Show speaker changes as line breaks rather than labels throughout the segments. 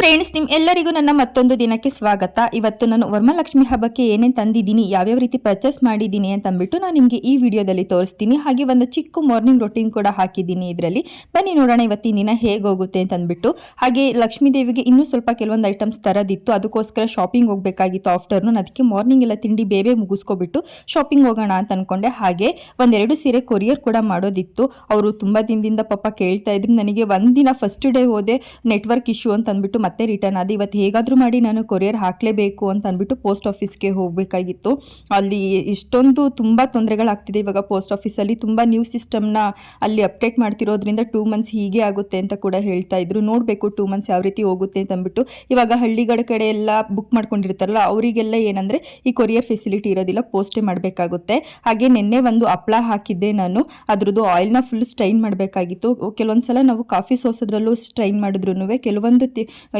Friends, ನಿಮ್ ಎಲ್ಲರಿಗೂ ನನ್ನ ಮತ್ತೊಂದು ದಿನಕ್ಕೆ ಸ್ವಾಗತ. ಇವತ್ತು ನಾನು ವರ್ಮಲಕ್ಷ್ಮಿ ಹಬ್ಬಕ್ಕೆ ಏನೇನು ತಂದಿದ್ದೀನಿ, ಯಾವ್ಯಾವ ರೀತಿ ಪರ್ಚೇಸ್ ಮಾಡಿದ್ದೀನಿ ಅಂತ ಅಂದ್ಬಿಟ್ಟು ನಾನು ನಿಮಗೆ ಈ ವಿಡಿಯೋದಲ್ಲಿ ತೋರಿಸ್ತೀನಿ. ಹಾಗೆ ಒಂದು ಚಿಕ್ಕ ಮಾರ್ನಿಂಗ್ ರೊಟೀನ್ ಕೂಡ ಹಾಕಿದ್ದೀನಿ ಇದರಲ್ಲಿ. ಬನ್ನಿ ನೋಡೋಣ ಇವತ್ತಿನ ದಿನ ಹೇಗೆ ಹೋಗುತ್ತೆ ಅಂತ ಅಂದ್ಬಿಟ್ಟು. ಹಾಗೆ ಲಕ್ಷ್ಮೀ ದೇವಿಗೆ ಇನ್ನೂ ಸ್ವಲ್ಪ ಕೆಲವೊಂದು ಐಟಮ್ಸ್ ತರದಿತ್ತು. ಅದಕ್ಕೋಸ್ಕರ ಶಾಪಿಂಗ್ ಹೋಗಬೇಕಾಗಿತ್ತು ಆಫ್ಟರ್ನೂನ್ ಅದಕ್ಕೆ ಮಾರ್ನಿಂಗ್ ಎಲ್ಲ ತಿಂಡಿ ಬೇಬೇ ಮುಗಿಸ್ಕೊಬಿಟ್ಟು ಶಾಪಿಂಗ್ ಹೋಗೋಣ ಅಂತ ಅನ್ಕೊಂಡೆ. ಹಾಗೆ ಒಂದೆರಡು ಸೀರೆ ಕೊರಿಯರ್ ಕೂಡ ಮಾಡೋದಿತ್ತು. ಅವರು ತುಂಬ ದಿನದಿಂದ ಪಾಪ ಕೇಳ್ತಾ ಇದ್ರು. ನನಗೆ ಒಂದಿನ ಫಸ್ಟ್ ಡೇ ಹೋದೆ ನೆಟ್ವರ್ಕ್ ಇಶ್ಯೂ ಅಂತ ಅಂದ್ಬಿಟ್ಟು ಮತ್ತೆ ರಿಟರ್ನ್ ಅದು ಇವತ್ತು ಹೇಗಾದರೂ ಮಾಡಿ ನಾನು ಕೊರಿಯರ್ ಹಾಕಲೇಬೇಕು ಅಂತ ಅಂದ್ಬಿಟ್ಟು ಪೋಸ್ಟ್ ಆಫೀಸ್ಗೆ ಹೋಗಬೇಕಾಗಿತ್ತು. ಅಲ್ಲಿ ಇಷ್ಟೊಂದು ತುಂಬ ತೊಂದರೆಗಳಾಗ್ತಿದೆ. ಇವಾಗ ಪೋಸ್ಟ್ ಆಫೀಸಲ್ಲಿ ತುಂಬ ನ್ಯೂ ಸಿಸ್ಟಮ್ನ ಅಲ್ಲಿ ಅಪ್ಡೇಟ್ ಮಾಡ್ತಿರೋದ್ರಿಂದ ಟೂ ಮಂತ್ಸ್ ಹೀಗೆ ಆಗುತ್ತೆ ಅಂತ ಕೂಡ ಹೇಳ್ತಾ ಇದ್ರು. ನೋಡಬೇಕು ಟೂ ಮಂತ್ಸ್ ಯಾವ ರೀತಿ ಹೋಗುತ್ತೆ ಅಂತ ಅಂದ್ಬಿಟ್ಟು. ಇವಾಗ ಹಳ್ಳಿಗಳ ಕಡೆ ಎಲ್ಲ ಬುಕ್ ಮಾಡ್ಕೊಂಡಿರ್ತಾರಲ್ಲ, ಅವರಿಗೆಲ್ಲ ಏನಂದರೆ ಈ ಕೊರಿಯರ್ ಫೆಸಿಲಿಟಿ ಇರೋದಿಲ್ಲ ಪೋಸ್ಟೇ ಮಾಡಬೇಕಾಗುತ್ತೆ. ಹಾಗೆ ನಿನ್ನೆ ಒಂದು ಹಪ್ಳ ಹಾಕಿದ್ದೆ ನಾನು. ಅದ್ರದ್ದು ಆಯಿಲ್ನ ಫುಲ್ ಸ್ಟ್ರೈನ್ ಮಾಡಬೇಕಾಗಿತ್ತು. ಕೆಲವೊಂದು ಸಲ ನಾವು ಕಾಫಿ ಸೋಸೋದ್ರಲ್ಲೂ ಸ್ಟ್ರೈನ್ ಮಾಡಿದ್ರು ಕೆಲವೊಂದು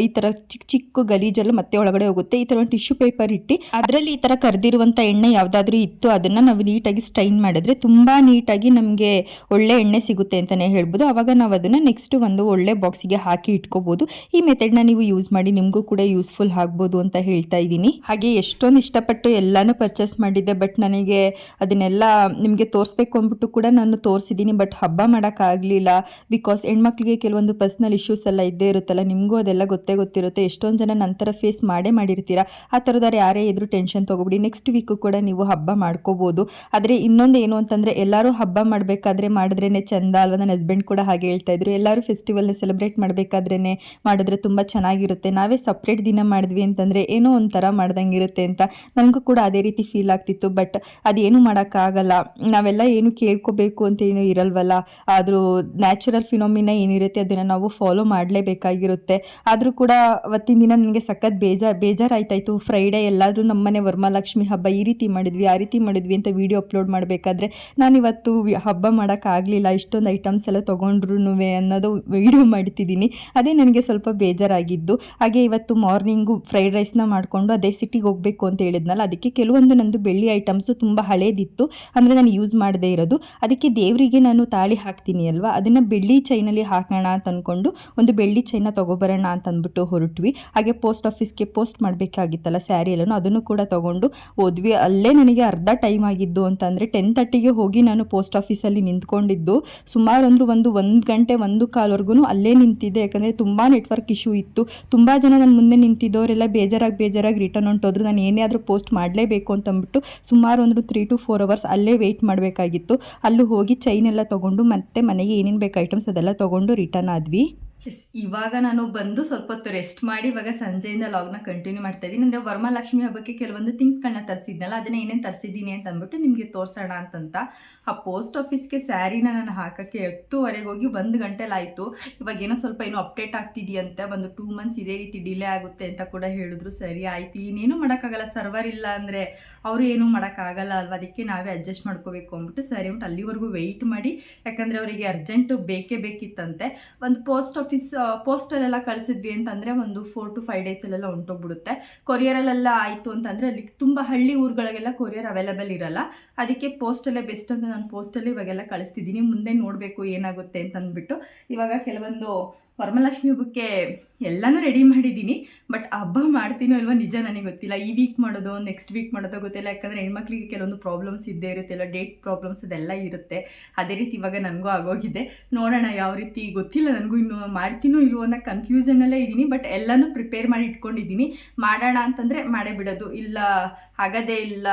ಈ ಥರ ಚಿಕ್ಕ ಚಿಕ್ಕ ಗಲೀಜೆಲ್ಲ ಮತ್ತೆ ಒಳಗಡೆ ಹೋಗುತ್ತೆ. ಈ ಥರ ಒಂದು ಟಿಶ್ಯೂ ಪೇಪರ್ ಇಟ್ಟು ಅದರಲ್ಲಿ ಈ ತರ ಕರೆದಿರುವಂತ ಎಣ್ಣೆ ಯಾವುದಾದ್ರೂ ಇತ್ತು ಅದನ್ನ ನಾವು ನೀಟಾಗಿ ಸ್ಟೈನ್ ಮಾಡಿದ್ರೆ ತುಂಬಾ ನೀಟಾಗಿ ನಮಗೆ ಒಳ್ಳೆ ಎಣ್ಣೆ ಸಿಗುತ್ತೆ ಅಂತಾನೆ ಹೇಳ್ಬೋದು. ಆವಾಗ ನಾವು ಅದನ್ನ ನೆಕ್ಸ್ಟ್ ಒಂದು ಒಳ್ಳೆ ಬಾಕ್ಸಿಗೆ ಹಾಕಿ ಇಟ್ಕೋಬೋದು. ಈ ಮೆಥಡ್ನ ನೀವು ಯೂಸ್ ಮಾಡಿ ನಿಮಗೂ ಕೂಡ ಯೂಸ್ಫುಲ್ ಆಗ್ಬೋದು ಅಂತ ಹೇಳ್ತಾ ಇದ್ದೀನಿ. ಹಾಗೆ ಎಷ್ಟೊಂದು ಇಷ್ಟಪಟ್ಟು ಎಲ್ಲಾನು ಪರ್ಚೇಸ್ ಮಾಡಿದ್ದೆ ಬಟ್ ನನಗೆ ಅದನ್ನೆಲ್ಲ ನಿಮಗೆ ತೋರಿಸ್ಬೇಕು ಅಂದ್ಬಿಟ್ಟು ಕೂಡ ನಾನು ತೋರಿಸಿದ್ದೀನಿ ಬಟ್ ಹಬ್ಬ ಮಾಡೋಕ್ಕಾಗಲಿಲ್ಲ. ಬಿಕಾಸ್ ಹೆಣ್ಮಕ್ಳಿಗೆ ಕೆಲವೊಂದು ಪರ್ಸ್ನಲ್ ಇಶ್ಯೂಸ್ ಎಲ್ಲ ಇದ್ದೇ ಇರುತ್ತಲ್ಲ, ನಿಮಗೂ ಅದೆಲ್ಲ ಗೊತ್ತೇ ಗೊತ್ತಿರುತ್ತೆ, ಎಷ್ಟೊಂದು ಜನ ನಂತರ ಫೇಸ್ ಮಾಡೇ ಮಾಡಿರ್ತೀರ? ಆ ಥರದವ್ರು ಯಾರೇ ಇದ್ರೂ ಟೆನ್ಷನ್ ತೊಗೊಬಿಡಿ. ನೆಕ್ಸ್ಟ್ ವೀಕು ಕೂಡ ನೀವು ಹಬ್ಬ ಮಾಡ್ಕೋಬೋದು. ಆದರೆ ಇನ್ನೊಂದು ಏನು ಅಂತಂದರೆ, ಎಲ್ಲರೂ ಹಬ್ಬ ಮಾಡಬೇಕಾದ್ರೆ ಮಾಡಿದ್ರೇ ಚಂದ. ಅಲ್ವಾ ನನ್ನ ಹಸ್ಬೆಂಡ್ ಕೂಡ ಹಾಗೆ ಹೇಳ್ತಾ ಇದ್ರು. ಎಲ್ಲರೂ ಫೆಸ್ಟಿವಲ್ನ ಸೆಲೆಬ್ರೇಟ್ ಮಾಡಬೇಕಾದ್ರೇ ಮಾಡಿದ್ರೆ ತುಂಬ ಚೆನ್ನಾಗಿರುತ್ತೆ. ನಾವೇ ಸಪ್ರೇಟ್ ದಿನ ಮಾಡಿದ್ವಿ ಅಂತಂದರೆ ಏನೋ ಒಂಥರ ಮಾಡ್ದಂಗೆ ಇರುತ್ತೆ ಅಂತ ನನಗೂ ಕೂಡ ಅದೇ ರೀತಿ ಫೀಲ್ ಆಗ್ತಿತ್ತು. ಬಟ್ ಅದೇನು ಮಾಡೋಕ್ಕಾಗಲ್ಲ. ನಾವೆಲ್ಲ ಏನು ಕೇಳ್ಕೋಬೇಕು ಅಂತ ಏನು ಇರಲ್ವಲ್ಲ. ಆದರೂ ನ್ಯಾಚುರಲ್ ಫಿನೋಮಿನ ಏನಿರುತ್ತೆ, ಅದನ್ನು ನಾವು ಫಾಲೋ ಮಾಡಲೇಬೇಕಾಗಿರುತ್ತೆ. ಆದರೂ ಕೂಡ ಅವತ್ತಿನ ದಿನ ನನಗೆ ಸಖತ್ ಬೇಜಾರು ಬೇಜಾರಾಯ್ತಾಯಿತ್ತು ಫ್ರೈಡೇ ಎಲ್ಲಾದರೂ ನಮ್ಮನೆ ವರಮಹಾಲಕ್ಷ್ಮಿ ಹಬ್ಬ ಈ ರೀತಿ ಮಾಡಿದ್ವಿ, ಆ ರೀತಿ ಮಾಡಿದ್ವಿ ಅಂತ ವಿಡಿಯೋ ಅಪ್ಲೋಡ್ ಮಾಡಬೇಕಾದ್ರೆ ನಾನಿವತ್ತು ಹಬ್ಬ ಮಾಡೋಕ್ಕಾಗಲಿಲ್ಲ. ಇಷ್ಟೊಂದು ಐಟಮ್ಸ್ ಎಲ್ಲ ತೊಗೊಂಡ್ರು ಅನ್ನೋದು ವಿಡಿಯೋ ಮಾಡ್ತಿದ್ದೀನಿ. ಅದೇ ನನಗೆ ಸ್ವಲ್ಪ ಬೇಜಾರಾಗಿದ್ದು. ಹಾಗೆ ಇವತ್ತು ಮಾರ್ನಿಂಗು ಫ್ರೈಡ್ ರೈಸ್ನ ಮಾಡಿಕೊಂಡು ಅದೇ ಸಿಟಿಗೆ ಹೋಗಬೇಕು ಅಂತ ಹೇಳಿದ್ನಲ್ಲ, ಅದಕ್ಕೆ ಕೆಲವೊಂದು ನಂದು ಬೆಳ್ಳಿ ಐಟಮ್ಸು ತುಂಬ ಹಳೇದಿತ್ತು. ಅಂದರೆ ನಾನು ಯೂಸ್ ಮಾಡದೇ ಇರೋದು. ಅದಕ್ಕೆ ದೇವರಿಗೆ ನಾನು ತಾಳಿ ಹಾಕ್ತೀನಿ ಅಲ್ವಾ? ಅದನ್ನು ಬೆಳ್ಳಿ ಚೈನಲ್ಲಿ ಹಾಕೋಣ ಅಂತ ಅಂದ್ಕೊಂಡು ಒಂದು ಬೆಳ್ಳಿ ಚೈನ ತೊಗೊಬರೋಣ ಅಂತ ಅಂದ್ಬಿಟ್ಟು ಹೊರಟ್ವಿ. ಹಾಗೆ ಪೋಸ್ಟ್ ಆಫೀಸ್ಗೆ ಪೋಸ್ಟ್ ಮಾಡಬೇಕಾಗಿತ್ತಲ್ಲ ಸ್ಯಾರಿ ಎಲ್ಲನೂ, ಅದನ್ನು ಕೂಡ ತೊಗೊಂಡು ಹೋದ್ವಿ. ಅಲ್ಲೇ ನನಗೆ ಅರ್ಧ ಟೈಮ್ ಆಗಿದ್ದು ಅಂತಂದರೆ ಟೆನ್ ತರ್ಟಿಗೆ ಹೋಗಿ ನಾನು ಪೋಸ್ಟ್ ಆಫೀಸಲ್ಲಿ ನಿಂತ್ಕೊಂಡಿದ್ದು. ಸುಮಾರು ಅಂದರೂ ಒಂದು ಒಂದು ಗಂಟೆ, ಒಂದು ಕಾಲ್ವರೆಗೂ ಅಲ್ಲೇ ನಿಂತಿದ್ದೆ. ಯಾಕಂದರೆ ತುಂಬ ನೆಟ್ವರ್ಕ್ ಇಶ್ಯೂ ಇತ್ತು. ತುಂಬ ಜನ ನನ್ನ ಮುಂದೆ ನಿಂತಿದ್ದವರೆಲ್ಲ ಬೇಜಾರಾಗಿ ಬೇಜಾರಾಗಿ ರಿಟರ್ನ್ ಹೊಂಟೋದ್ರು ನಾನು ಏನೇ ಆದರೂ ಪೋಸ್ಟ್ ಮಾಡಲೇಬೇಕು ಅಂತ ಅಂದ್ಬಿಟ್ಟು ಸುಮಾರು ಒಂದು ತ್ರೀ ಟು ಫೋರ್ ಅವರ್ಸ್ ಅಲ್ಲೇ ವೆಯ್ಟ್ ಮಾಡಬೇಕಾಗಿತ್ತು. ಅಲ್ಲೂ ಹೋಗಿ ಚೈನೆಲ್ಲ ತೊಗೊಂಡು ಮತ್ತೆ ಮನೆಗೆ ಏನೇನು ಬೇಕು ಐಟಮ್ಸ್ ಅದೆಲ್ಲ ತೊಗೊಂಡು ರಿಟರ್ನ್ ಆದ್ವಿ. ಎಸ್ ಇವಾಗ ನಾನು ಬಂದು ಸ್ವಲ್ಪ ಹೊತ್ತು ರೆಸ್ಟ್ ಮಾಡಿ ಇವಾಗ ಸಂಜೆಯಿಂದ ಲಾಗ್ನ ಕಂಟಿನ್ಯೂ ಮಾಡ್ತಾ ಇದ್ದೀನಿ. ಅಂದರೆ ವರ್ಮಲಕ್ಷ್ಮಿ ಹಬ್ಬಕ್ಕೆ ಕೆಲವೊಂದು ಥಿಂಗ್ಸ್ಗಳನ್ನ ತರಿಸಿದ್ನಲ್ಲ, ಅದನ್ನ ಏನೇನು ತರಿಸಿದ್ದೀನಿ ಅಂತ ಅಂದ್ಬಿಟ್ಟು ನಿಮಗೆ ತೋರಿಸೋಣ ಅಂತಂತ ಆ ಪೋಸ್ಟ್ ಆಫೀಸ್ಗೆ ಸ್ಯಾರಿನ ನಾನು ಹಾಕೋಕ್ಕೆ ಎತ್ತುವರೆಗೆ ಹೋಗಿ ಒಂದು ಗಂಟೆಲಾಯಿತು ಇವಾಗ ಏನೋ ಸ್ವಲ್ಪ ಏನೋ ಅಪ್ಡೇಟ್ ಆಗ್ತಿದೆಯಂತೆ ಒಂದು ಟೂ ಮಂತ್ಸ್ ಇದೇ ರೀತಿ ಡಿಲೇ ಆಗುತ್ತೆ ಅಂತ ಕೂಡ ಹೇಳಿದ್ರು. ಸರಿ, ಆಯಿತು. ಇನ್ನೇನು ಮಾಡೋಕ್ಕಾಗಲ್ಲ. ಸರ್ವರ್ ಇಲ್ಲ ಅಂದರೆ ಅವರು ಏನೂ ಮಾಡೋಕ್ಕಾಗಲ್ಲ ಅಲ್ವಾ? ಅದಕ್ಕೆ ನಾವೇ ಅಡ್ಜಸ್ಟ್ ಮಾಡ್ಕೋಬೇಕು ಅಂದ್ಬಿಟ್ಟು ಸರಿ ಅಂದ್ಬಿಟ್ಟು ಅಲ್ಲಿವರೆಗೂ ವೆಯ್ಟ್ ಮಾಡಿ. ಯಾಕಂದರೆ ಅವರಿಗೆ ಅರ್ಜೆಂಟು ಬೇಕೇ ಬೇಕಿತ್ತಂತೆ. ಒಂದು ಪೋಸ್ಟ್ ಆಫೀಸ್ ಪೋಸ್ಟಲ್ಲೆಲ್ಲ ಕಳಿಸಿದ್ವಿ ಅಂತಂದರೆ ಒಂದು ಫೋರ್ ಟು ಫೈವ್ ಡೇಸಲ್ಲೆಲ್ಲ ಹೊಂಟೋಗ್ಬಿಡುತ್ತೆ ಕೊರಿಯರಲ್ಲೆಲ್ಲ ಆಯಿತು ಅಂತಂದರೆ ಅಲ್ಲಿ ತುಂಬ ಹಳ್ಳಿ ಊರುಗಳಿಗೆಲ್ಲ ಕೊರಿಯರ್ ಅವೈಲೇಬಲ್ ಇರಲ್ಲ. ಅದಕ್ಕೆ ಪೋಸ್ಟಲ್ಲೇ ಬೆಸ್ಟ್ ಅಂತ ನಾನು ಪೋಸ್ಟಲ್ಲಿ ಇವಾಗೆಲ್ಲ ಕಳಿಸ್ತಿದ್ದೀನಿ. ಮುಂದೆ ನೋಡಬೇಕು ಏನಾಗುತ್ತೆ ಅಂತ ಅಂದ್ಬಿಟ್ಟು ಇವಾಗ ಕೆಲವೊಂದು ವರಮಹಾಲಕ್ಷ್ಮಿ ಹಬ್ಬಕ್ಕೆ ಎಲ್ಲನೂ ರೆಡಿ ಮಾಡಿದ್ದೀನಿ. ಬಟ್ ಹಬ್ಬ ಮಾಡ್ತೀನೋ ಅಲ್ವಾ ನಿಜ ನನಗೆ ಗೊತ್ತಿಲ್ಲ. ಈ ವೀಕ್ ಮಾಡೋದು ನೆಕ್ಸ್ಟ್ ವೀಕ್ ಮಾಡೋದೋ ಗೊತ್ತಿಲ್ಲ. ಯಾಕಂದರೆ ಹೆಣ್ಮಕ್ಳಿಗೆ ಕೆಲವೊಂದು ಪ್ರಾಬ್ಲಮ್ಸ್ ಇದ್ದೇ ಇರುತ್ತೆ, ಇಲ್ಲ ಡೇಟ್ ಪ್ರಾಬ್ಲಮ್ಸ್ ಅದೆಲ್ಲ ಇರುತ್ತೆ. ಅದೇ ರೀತಿ ಇವಾಗ ನನಗೂ ಆಗೋಗಿದೆ. ನೋಡೋಣ ಯಾವ ರೀತಿ ಗೊತ್ತಿಲ್ಲ ನನಗೂ ಇನ್ನು ಮಾಡ್ತೀನೋ ಇಲ್ವೋ ಅನ್ನೋ ಕನ್ಫ್ಯೂಷನಲ್ಲೇ ಇದ್ದೀನಿ. ಬಟ್ ಎಲ್ಲನೂ ಪ್ರಿಪೇರ್ ಮಾಡಿ ಇಟ್ಕೊಂಡಿದ್ದೀನಿ. ಮಾಡೋಣ ಅಂತಂದರೆ ಮಾಡೇ ಬಿಡೋದು. ಇಲ್ಲ ಆಗೋದೇ ಇಲ್ಲ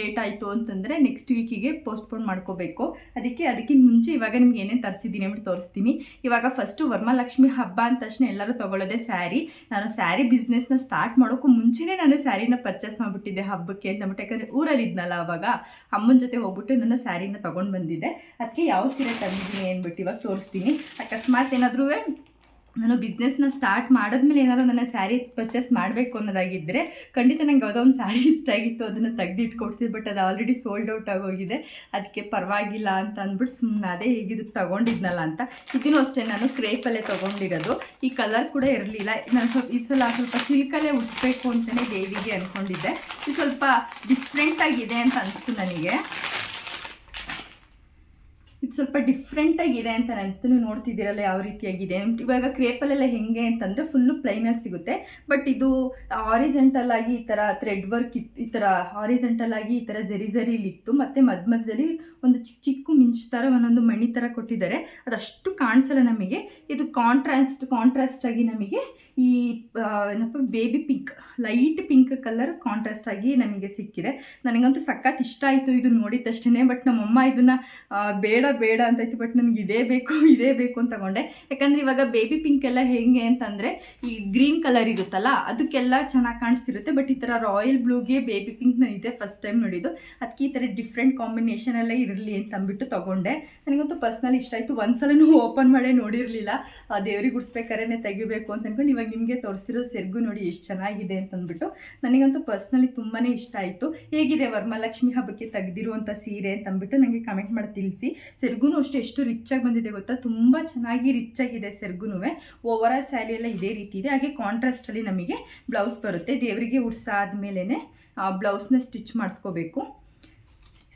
ಡೇಟ್ ಆಯಿತು ಅಂತಂದರೆ ನೆಕ್ಸ್ಟ್ ವೀಕಿಗೆ ಪೋಸ್ಟ್ಪೋನ್ ಮಾಡ್ಕೋಬೇಕು. ಅದಕ್ಕೆ, ಅದಕ್ಕಿಂತ ಮುಂಚೆ ಇವಾಗ ನಿಮ್ಗೆ ಏನೇನು ತರಿಸಿದ್ದೀನಿ ಅಂದ್ಬಿಟ್ಟು ತೋರಿಸ್ತೀನಿ. ಇವಾಗ ಫಸ್ಟು ವರಮಹಾಲಕ್ಷ್ಮಿ ಹಬ್ಬ ಅಂದ ತಕ್ಷಣ ಎಲ್ಲರೂ ತಗೊಳ್ಳೋದೇ ಸ್ಯಾರಿ. ನಾನು ಸ್ಯಾರಿ ಬಿಸ್ನೆಸ್ನ ಸ್ಟಾರ್ಟ್ ಮಾಡೋಕ್ಕೂ ಮುಂಚೆನೇ ನಾನು ಸ್ಯಾರಿನ ಪರ್ಚೇಸ್ ಮಾಡಿಬಿಟ್ಟಿದ್ದೆ ಹಬ್ಬಕ್ಕೆ ಅಂತ. ಅಂದ್ಬಿಟ್ಟು ಯಾಕಂದರೆ ಊರಲ್ಲಿ ಅವಾಗ, ಅಮ್ಮನ ಜೊತೆ ಹೋಗ್ಬಿಟ್ಟು ನಾನು ಸ್ಯಾರಿನ ತೊಗೊಂಡು ಬಂದಿದ್ದೆ. ಅದಕ್ಕೆ ಯಾವ ಸೀರೆ ತಂದಿದ್ದೀನಿ ಅಂದ್ಬಿಟ್ಟು ಇವಾಗ ತೋರಿಸ್ತೀನಿ. ಅಕಸ್ಮಾತ್ ಏನಾದರೂ ನಾನು ಬಿಸ್ನೆಸ್ನ ಸ್ಟಾರ್ಟ್ ಮಾಡಿದ್ಮೇಲೆ ಏನಾದ್ರು ನನ್ನ ಸ್ಯಾರಿ ಪರ್ಚೇಸ್ ಮಾಡಬೇಕು ಅನ್ನೋದಾಗಿದ್ದರೆ ಖಂಡಿತ ನಂಗೆ ಯಾವುದೋ ಒಂದು ಸ್ಯಾರಿ ಇಷ್ಟ ಆಗಿತ್ತು, ಅದನ್ನು ತೆಗೆದಿಟ್ಕೊಡ್ತಿದ್ದೆ ಬಟ್ ಅದು ಆಲ್ರೆಡಿ ಸೋಲ್ಡ್ ಔಟ್ ಆಗೋಗಿದೆ. ಅದಕ್ಕೆ ಪರವಾಗಿಲ್ಲ ಅಂತ ಅಂದ್ಬಿಟ್ಟು ಸುಮ್ಮನೆ ಅದೇ ಹೇಗಿದ್ದು ತೊಗೊಂಡಿದ್ನಲ್ಲ ಅಂತ. ಇದನ್ನು ಅಷ್ಟೇ ನಾನು ಕ್ರೇಪಲ್ಲೇ ತೊಗೊಂಡಿರೋದು. ಈ ಕಲರ್ ಕೂಡ ಇರಲಿಲ್ಲ. ನಾನು ಸ್ವಲ್ಪ, ಈ ಸಲ ಸ್ವಲ್ಪ ಸಿಲ್ಕಲ್ಲೇ ಉಡಿಸ್ಬೇಕು ಅಂತಲೇ ದೇವಿಗೆ ಅಂದ್ಕೊಂಡಿದ್ದೆ ಇದು ಸ್ವಲ್ಪ ಡಿಫ್ರೆಂಟಾಗಿದೆ ಅಂತ ಅನಿಸ್ತು ನನಗೆ. ಇದು ಸ್ವಲ್ಪ ಡಿಫ್ರೆಂಟಾಗಿದೆ ಅಂತ ಅನಿಸ್ತು. ನೀವು ನೋಡ್ತಿದ್ದೀರಲ್ಲ ಯಾವ ರೀತಿಯಾಗಿದೆ. ಇವಾಗ ಕ್ರೇಪಲ್ಲೆಲ್ಲ ಹೆಂಗೆ ಅಂತಂದರೆ ಫುಲ್ಲು ಪ್ಲೈನಲ್ಲಿ ಸಿಗುತ್ತೆ. ಬಟ್ ಇದು ಆರಿಜೆಂಟಲ್ ಆಗಿ ಈ ಥರ ಥ್ರೆಡ್ ವರ್ಕ್ ಇತ್ತು ಈ ಥರ ಆರಿಜೆಂಟಲ್ ಆಗಿ ಈ ಥರ ಜರಿ ಜರಿಲಿತ್ತು ಮತ್ತು ಮಧ್ಯ ಮಧ್ಯದಲ್ಲಿ ಒಂದು ಚಿಕ್ಕ ಚಿಕ್ಕ ಮಿಂಚ್ ಥರ ಒಂದೊಂದು ಮಣಿ ಥರ ಕೊಟ್ಟಿದ್ದಾರೆ. ಅದಷ್ಟು ಕಾಣಿಸಲ್ಲ ನಮಗೆ. ಇದು ಕಾಂಟ್ರಾಸ್ಟ್ ಕಾಂಟ್ರಾಸ್ಟ್ ಆಗಿ ನಮಗೆ ಈ ಏನಪ್ಪ baby pink light pink colour contrast ಆಗಿ ನಮಗೆ ಸಿಕ್ಕಿದೆ. ನನಗಂತೂ ಸಖತ್ ಇಷ್ಟ ಆಯಿತು ಇದು ನೋಡಿದ ತಕ್ಷಣ ಬಟ್ ನಮ್ಮಮ್ಮ ಇದನ್ನು ಬೇಡ ಬೇಡ ಅಂತ ಇತ್ತು ಬಟ್ ನನಗೆ ಇದೇ ಬೇಕು ಇದೇ ಬೇಕು ಅಂತ ತಗೊಂಡೆ. ಯಾಕಂದರೆ ಇವಾಗ ಬೇಬಿ ಪಿಂಕ್ ಎಲ್ಲ ಹೇಗೆ ಅಂತಂದರೆ, ಈ ಗ್ರೀನ್ ಕಲರ್ ಇರುತ್ತಲ್ಲ, ಅದಕ್ಕೆಲ್ಲ ಚೆನ್ನಾಗಿ ಕಾಣಿಸ್ತಿರುತ್ತೆ ಬಟ್ ಈ ಥರ ರಾಯಲ್ ಬ್ಲೂಗೆ ಬೇಬಿ ಪಿಂಕ್ ನಾನು ಇದೆ ಫಸ್ಟ್ ಟೈಮ್ ನೋಡಿದ್ದು. ಅದಕ್ಕೆ ಈ ಥರ ಡಿಫ್ರೆಂಟ್ ಕಾಂಬಿನೇಷನ್ ಎಲ್ಲ ಇರಲಿ ಅಂತ ಅಂದ್ಬಿಟ್ಟು ತೊಗೊಂಡೆ. ನನಗಂತೂ ಪರ್ಸ್ನಲಿ ಇಷ್ಟ ಆಯಿತು. ಒಂದ್ಸಲನೂ ಓಪನ್ ಮಾಡೇ ನೋಡಿರಲಿಲ್ಲ. ದೇವ್ರಿಗೆ ಗುಡಿಸ್ಬೇಕಾದ್ರೆ ತೆಗಿಬೇಕು ಅಂತ ಅಂದ್ಕೊಂಡು ನಿಮಗೆ ತೋರಿಸ್ತಿರೋದು ಸೆರ್ಗು ನೋಡಿ ಎಷ್ಟು ಚೆನ್ನಾಗಿದೆ ಅಂತ ಅಂದ್ಬಿಟ್ಟು ನನಗಂತೂ ಪರ್ಸ್ನಲಿ ತುಂಬಾ ಇಷ್ಟ ಆಯಿತು. ಹೇಗಿದೆ ವರ್ಮಾಲಕ್ಷ್ಮಿ ಹಬ್ಬಕ್ಕೆ ತೆಗೆದಿರುವಂಥ ಸೀರೆ ಅಂತ ಅಂದ್ಬಿಟ್ಟು ನನಗೆ ಕಮೆಂಟ್ ಮಾಡಿ ತಿಳಿಸಿ. ಸೆರಗುನೂ ಅಷ್ಟೇ ಎಷ್ಟು ರಿಚ್ ಆಗಿ ಬಂದಿದೆ ಗೊತ್ತಾ? ತುಂಬ ಚೆನ್ನಾಗಿ ರಿಚ್ ಆಗಿದೆ ಸೆರ್ಗುನು. ಓವರ್ ಆಲ್ ಸ್ಯಾರಿ ಎಲ್ಲ ಇದೇ ರೀತಿ ಇದೆ. ಹಾಗೆ ಕಾಂಟ್ರಾಸ್ಟಲ್ಲಿ ನಮಗೆ ಬ್ಲೌಸ್ ಬರುತ್ತೆ. ದೇವರಿಗೆ ಉಡ್ಸಾದ್ಮೇಲೆ ಬ್ಲೌಸ್ನ ಸ್ಟಿಚ್ ಮಾಡಿಸ್ಕೋಬೇಕು.